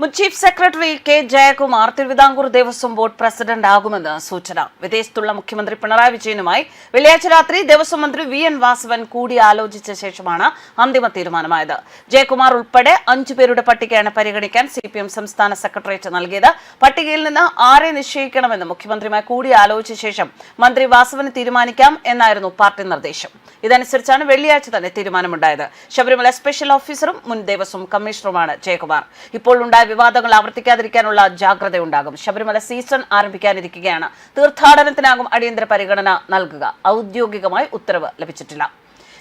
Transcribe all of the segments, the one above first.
മുൻ chief secretary K Jayakumar Thiruvithamkoor Devaswom board president ആകുമെന്ന് സൂചന. വിദേശത്തുള്ള മുഖ്യമന്ത്രി പിണറായി വിജയനുമായി വെള്ളിയാഴ്ച രാത്രി ദേവസ്വം മന്ത്രി വി എൻ വാസവൻ കൂടിയാലോചിച്ച ശേഷമാണ് അന്തിമ തീരുമാനമായത്. ജയകുമാർ ഉൾപ്പെടെ അഞ്ചു പേരുടെ പട്ടികയാണ് പരിഗണിക്കാൻ സി സംസ്ഥാന സെക്രട്ടേറിയറ്റ് നൽകിയത്. പട്ടികയിൽ നിന്ന് ആരെ നിശ്ചയിക്കണമെന്ന് മുഖ്യമന്ത്രിയുമായി കൂടിയാലോചിച്ച ശേഷം മന്ത്രി വാസവന് തീരുമാനിക്കാം എന്നായിരുന്നു പാർട്ടി നിർദ്ദേശം. ഇതനുസരിച്ചാണ് വെള്ളിയാഴ്ച തന്നെ തീരുമാനമുണ്ടായത്. ശബരിമല സ്പെഷ്യൽ ഓഫീസറും മുൻ ദേവസ്വം കമ്മീഷണറുമാണ് ജയകുമാർ. ഇപ്പോൾ ഉണ്ടായ വിവാദങ്ങൾ ആവർത്തിക്കാതിരിക്കാനുള്ള ജാഗ്രതയുണ്ടാകും. ശബരിമല സീസൺ ആരംഭിക്കാനിരിക്കുകയാണ്. തീർത്ഥാടനത്തിനാകും അടിയന്തര പരിഗണന നൽകുക. ഔദ്യോഗികമായി ഉത്തരവ് ലഭിച്ചിട്ടില്ല.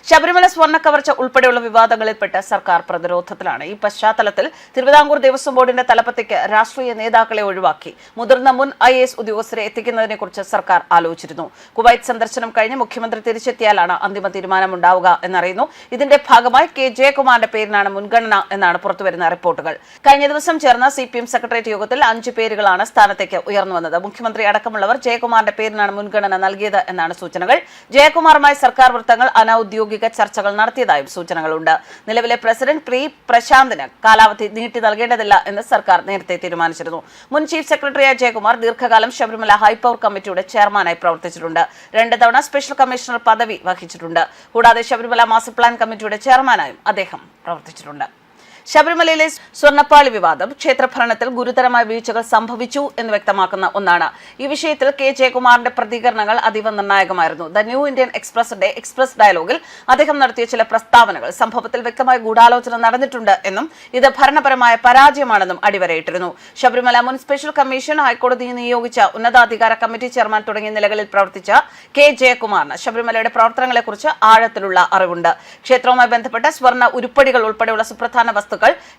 ശബരിമല സ്വർണ കവർച്ച ഉൾപ്പെടെയുള്ള വിവാദങ്ങളിൽപ്പെട്ട് സർക്കാർ പ്രതിരോധത്തിലാണ്. ഈ പശ്ചാത്തലത്തിൽ തിരുവിതാംകൂർ ദേവസ്വം ബോർഡിന്റെ തലപ്പത്തേക്ക് രാഷ്ട്രീയ നേതാക്കളെ ഒഴിവാക്കി മുതിർന്ന മുൻ ഐ എസ് ഉദ്യോഗസ്ഥരെ എത്തിക്കുന്നതിനെക്കുറിച്ച് സർക്കാർ ആലോചിച്ചിരുന്നു. കുവൈറ്റ് സന്ദർശനം കഴിഞ്ഞ് മുഖ്യമന്ത്രി തിരിച്ചെത്തിയാലാണ് അന്തിമ തീരുമാനമുണ്ടാവുക എന്നറിയുന്നു. ഇതിന്റെ ഭാഗമായി കെ ജയകുമാറിന്റെ പേരിനാണ് മുൻഗണന എന്നാണ് പുറത്തുവരുന്ന റിപ്പോർട്ടുകൾ. കഴിഞ്ഞ ദിവസം ചേർന്ന സി പി എം സെക്രട്ടേറിയറ്റ് യോഗത്തിൽ അഞ്ച് പേരുകളാണ് സ്ഥാനത്തേക്ക് ഉയർന്നു വന്നത്. മുഖ്യമന്ത്രി അടക്കമുള്ളവർ ജയകുമാറിന്റെ പേരിനാണ് മുൻഗണന നൽകിയത് എന്നാണ് സൂചനകൾ. ജയകുമാറുമായി സർക്കാർ വൃത്തങ്ങൾ അനൌദ്യോഗിക ചർച്ചകൾ നടത്തിയതായും സൂചനകളുണ്ട്. നിലവിലെ പ്രസിഡന്റ് പ്രീ പ്രശാന്തിന് കാലാവധി നീട്ടി നൽകേണ്ടതില്ല എന്ന് സർക്കാർ നേരത്തെ തീരുമാനിച്ചിരുന്നു. മുൻ ചീഫ് സെക്രട്ടറിയായ ജയകുമാർ ദീർഘകാലം ശബരിമല ഹൈപ്പവർ കമ്മിറ്റിയുടെ ചെയർമാനായി പ്രവർത്തിച്ചിട്ടുണ്ട്. രണ്ട് തവണ സ്പെഷ്യൽ കമ്മീഷണർ പദവി വഹിച്ചിട്ടുണ്ട്. കൂടാതെ ശബരിമല മാസ്റ്റർ പ്ലാൻ കമ്മിറ്റിയുടെ ചെയർമാനായും അദ്ദേഹം പ്രവർത്തിച്ചിട്ടുണ്ട്. ശബരിമലയിലെ സ്വർണപ്പാളി വിവാദം ക്ഷേത്രഭരണത്തിൽ ഗുരുതരമായ വീഴ്ചകൾ സംഭവിച്ചു എന്ന് വ്യക്തമാക്കുന്ന ഒന്നാണ്. ഈ വിഷയത്തിൽ കെ. ജയകുമാറിന്റെ പ്രതികരണങ്ങൾ അതീവ നിർണായകമായിരുന്നു. ദ ന്യൂ ഇന്ത്യൻ എക്സ്പ്രസിന്റെ എക്സ്പ്രസ് ഡയലോഗിൽ അദ്ദേഹം നടത്തിയ ചില പ്രസ്താവനകൾ സംഭവത്തിൽ വ്യക്തമായ ഗൂഢാലോചന നടന്നിട്ടുണ്ട് എന്നും ഇത് ഭരണപരമായ പരാജയമാണെന്നും അടിവരയിട്ടിരുന്നു. ശബരിമല മുൻ സ്പെഷ്യൽ കമ്മീഷൻ ഹൈക്കോടതി നിയോഗിച്ച ഉന്നതാധികാര കമ്മിറ്റി ചെയർമാൻ തുടങ്ങിയ നിലകളിൽ പ്രവർത്തിച്ച കെ. ജയകുമാറിന് ശബരിമലയുടെ പ്രവർത്തനങ്ങളെക്കുറിച്ച് ആഴത്തിലുള്ള അറിവുണ്ട്. ക്ഷേത്രവുമായി ബന്ധപ്പെട്ട സ്വർണ ഉരുപ്പടികൾ ഉൾപ്പെടെയുള്ള സുപ്രധാന വസ്തുക്കൾ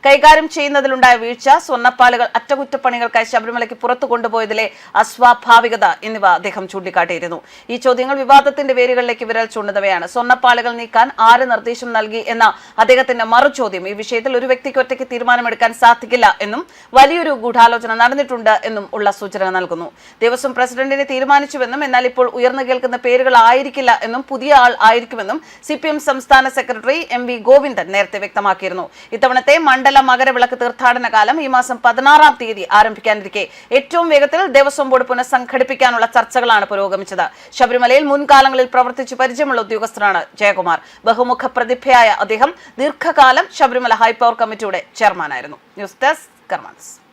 കൈകാര്യം ചെയ്യുന്നതിലുണ്ടായ വീഴ്ച സ്വർണപ്പാലുകൾ അറ്റകുറ്റപ്പണികൾക്കായി ശബരിമലയ്ക്ക് പുറത്തു കൊണ്ടുപോയതിലെ അസ്വാഭാവികത എന്നിവ അദ്ദേഹം ചൂണ്ടിക്കാട്ടിയിരുന്നു. ഈ ചോദ്യങ്ങൾ വിവാദത്തിന്റെ വേരുകളിലേക്ക് വിരൽ ചൂണ്ടുന്നവയാണ്. സ്വർണപ്പാലുകൾ നീക്കാൻ ആര് നിർദ്ദേശം നൽകി എന്ന അദ്ദേഹത്തിന്റെ മറുചോദ്യം ഈ വിഷയത്തിൽ ഒരു വ്യക്തിക്ക് ഒറ്റയ്ക്ക് തീരുമാനമെടുക്കാൻ സാധിക്കില്ല എന്നും വലിയൊരു ഗൂഢാലോചന നടന്നിട്ടുണ്ട് എന്നും ഉള്ള സൂചന നൽകുന്നു. ദിവസം പ്രസിഡന്റിനെ തീരുമാനിച്ചുവെന്നും എന്നാൽ ഇപ്പോൾ ഉയർന്നു കേൾക്കുന്ന പേരുകൾ ആയിരിക്കില്ല എന്നും പുതിയ ആൾ ആയിരിക്കുമെന്നും സി സംസ്ഥാന സെക്രട്ടറി എം വി ഗോവിന്ദൻ നേരത്തെ വ്യക്തമാക്കിയിരുന്നു. ഇത്തവണത്തെ മണ്ഡല മകരവിളക്ക് തീർത്ഥാടന കാലം ഈ മാസം പതിനാറാം തീയതി ആരംഭിക്കാനിരിക്കെ. ഏറ്റവും വേഗത്തിൽ ദേവസ്വം ബോർഡ് പുനഃസംഘടിപ്പിക്കാനുള്ള ചർച്ചകളാണ് പുരോഗമിച്ചത്. ശബരിമലയിൽ മുൻകാലങ്ങളിൽ പ്രവർത്തിച്ചു പരിചയമുള്ള ഉദ്യോഗസ്ഥനാണ് ജയകുമാർ. ബഹുമുഖ പ്രതിഭയായ അദ്ദേഹം ദീർഘകാലം ശബരിമല ഹൈപ്പവർ കമ്മിറ്റിയുടെ ചെയർമാനായിരുന്നു. News desk കർമാൻസ്